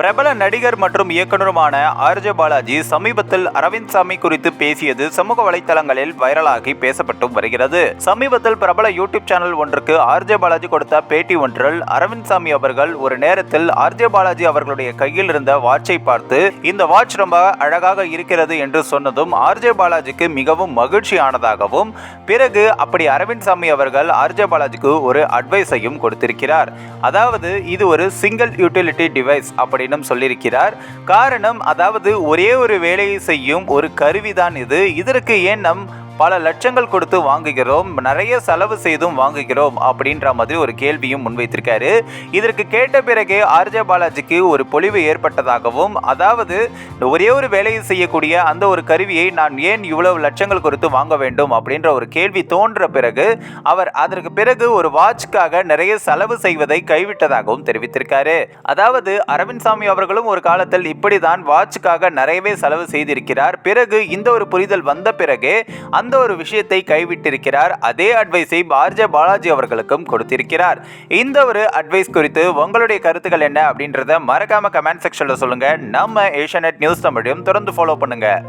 பிரபல நடிகர் மற்றும் இயக்குனருமான ஆர்ஜே பாலாஜி சமீபத்தில் அரவிந்த் சாமி குறித்து பேசியது சமூக வலைத்தளங்களில் வைரலாகி பேசப்பட்டு வருகிறது. சமீபத்தில் பிரபல யூடியூப் சேனல் ஒன்றுக்கு ஆர்ஜே பாலாஜி கொடுத்த பேட்டி ஒன்றில் அரவிந்த் சாமி அவர்கள் ஒரு நேரத்தில் ஆர்ஜே பாலாஜி அவர்களுடைய கையில் இருந்த வாட்சை பார்த்து இந்த வாட்ச் ரொம்ப அழகாக இருக்கிறது என்று சொன்னதும் ஆர்ஜே பாலாஜிக்கு மிகவும் மகிழ்ச்சியானதாகவும் பிறகு அப்படி அரவிந்த் சாமி அவர்கள் ஆர்ஜே பாலாஜிக்கு ஒரு அட்வைஸையும் கொடுத்திருக்கிறார். அதாவது இது ஒரு சிங்கிள் யூட்டிலிட்டி டிவைஸ் அப்படின்னும் சொல்லியிருக்கிறார். காரணம் அதாவது ஒரே ஒரு வேலையை செய்யும் ஒரு கருவிதான் இது. இதற்கு ஏன் நம் பல லட்சங்கள் கொடுத்து வாங்குகிறோம் நிறைய செலவு செய்தும் வாங்குகிறோம் அப்படின்ற மாதிரி ஒரு கேள்வியும் முன்வைத்திருக்காரு. இதற்கு கேட்ட பிறகே ஆர்ஜே பாலாஜிக்கு ஒரு பொலிவு ஏற்பட்டதாகவும் அதாவது ஒரே ஒரு வேலையை செய்யக்கூடிய அந்த ஒரு கருவியை நான் ஏன் இவ்வளவு லட்சங்கள் கொடுத்து வாங்க வேண்டும் அப்படின்ற ஒரு கேள்வி தோன்ற பிறகு அவர் அதற்கு பிறகு ஒரு வாட்ச்க்காக நிறைய செலவு செய்வதை கைவிட்டதாகவும் தெரிவித்திருக்காரு. அதாவது அரவிந்த் சாமி அவர்களும் ஒரு காலத்தில் இப்படிதான் வாட்ச்க்காக நிறையவே செலவு செய்திருக்கிறார். பிறகு இந்த ஒரு புரிதல் வந்த பிறகு அந்த ஒரு விஷயத்தை கைவிட்டிருக்கிறார் அதே அட்வைஸை ஆர்ஜே பாலாஜி அவர்களுக்கும் கொடுத்திருக்கிறார். இந்த ஒரு அட்வைஸ் குறித்து உங்களுடைய கருத்துக்கள் என்ன அப்படின்றத மறக்காம கமெண்ட் செக்ஷன்ல சொல்லுங்க. நம்ம ஏஷியா நியூஸ் தமிழையும் தொடர்ந்து ஃபாலோ பண்ணுங்க.